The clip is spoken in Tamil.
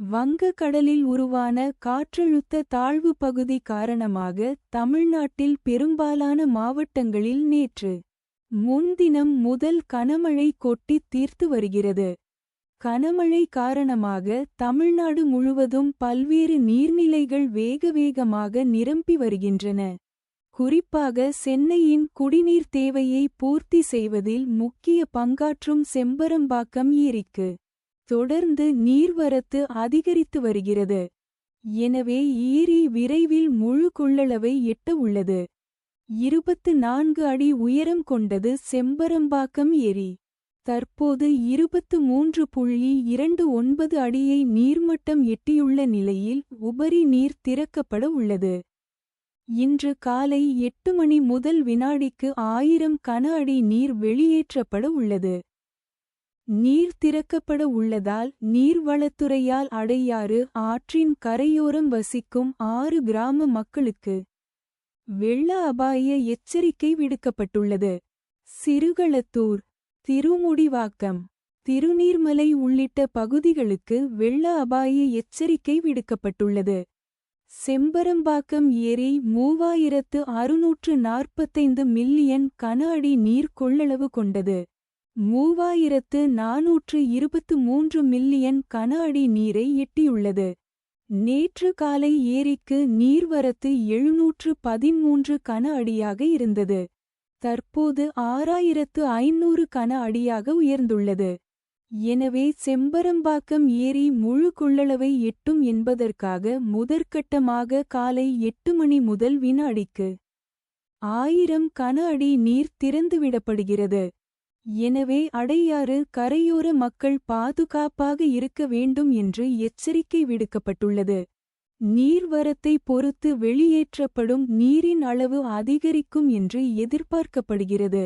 வங்கக் கடலில் உருவான காற்றழுத்த தாழ்வு பகுதி காரணமாக தமிழ்நாட்டில் பெரும்பாலான மாவட்டங்களில் நேற்று முன்தினம் முதல் கனமழை கொட்டித் தீர்த்து வருகிறது. கனமழை காரணமாக தமிழ்நாடு முழுவதும் பல்வேறு நீர்நிலைகள் வேக வேகமாக நிரம்பி வருகின்றன. குறிப்பாக சென்னையின் குடிநீர் தேவையை பூர்த்தி செய்வதில் முக்கிய பங்காற்றும் செம்பரம்பாக்கம் ஏரிக்கு தொடர்ந்து நீர்வரத்து அதிகரித்து வருகிறது. எனவே ஏரி விரைவில் முழு கொள்ளளவை எட்ட உள்ளது. இருபத்து நான்கு அடி உயரம் கொண்டது செம்பரம்பாக்கம் ஏரி. தற்போது இருபத்து மூன்று புள்ளி இரண்டு ஒன்பது அடியை நீர்மட்டம் எட்டியுள்ள நிலையில் உபரி நீர் திறக்கப்பட உள்ளது. இன்று காலை எட்டு மணி முதல் வினாடிக்கு ஆயிரம் கன அடி நீர் வெளியேற்றப்பட உள்ளது. நீர் திறக்கப்பட உள்ளதால் நீர்வளத்துறையால் அடையாறு ஆற்றின் கரையோரம் வசிக்கும் ஆறு கிராம மக்களுக்கு வெள்ள அபாய எச்சரிக்கை விடுக்கப்பட்டுள்ளது. சிறுகளத்தூர் திருமுடிவாக்கம் திருநீர்மலை உள்ளிட்ட பகுதிகளுக்கு வெள்ள அபாய எச்சரிக்கை விடுக்கப்பட்டுள்ளது. செம்பரம்பாக்கம் ஏரி மூவாயிரத்து அறுநூற்று நாற்பத்தைந்து மில்லியன் கன அடி நீர் கொள்ளளவு கொண்டது. மூவாயிரத்து நாநூற்று இருபத்து மூன்று மில்லியன் கன அடி நீரை எட்டியுள்ளது. நேற்று காலை ஏரிக்கு நீர்வரத்து எழுநூற்று பதிமூன்று கன அடியாக இருந்தது. தற்போது ஆறாயிரத்து ஐநூறு கன அடியாக உயர்ந்துள்ளது. எனவே செம்பரம்பாக்கம் ஏரி முழு கொள்ளளவை எட்டும் என்பதற்காக முதற்கட்டமாக காலை எட்டு மணி முதல் வினாடிக்கு ஆயிரம் கன அடி நீர் திறந்துவிடப்படுகிறது. எனவே அடையாறு கரையோர மக்கள் பாதுகாப்பாக இருக்க வேண்டும் என்று எச்சரிக்கை விடுக்கப்பட்டுள்ளது. நீர்வரத்தை பொறுத்து வெளியேற்றப்படும் நீரின் அளவு அதிகரிக்கும் என்று எதிர்பார்க்கப்படுகிறது.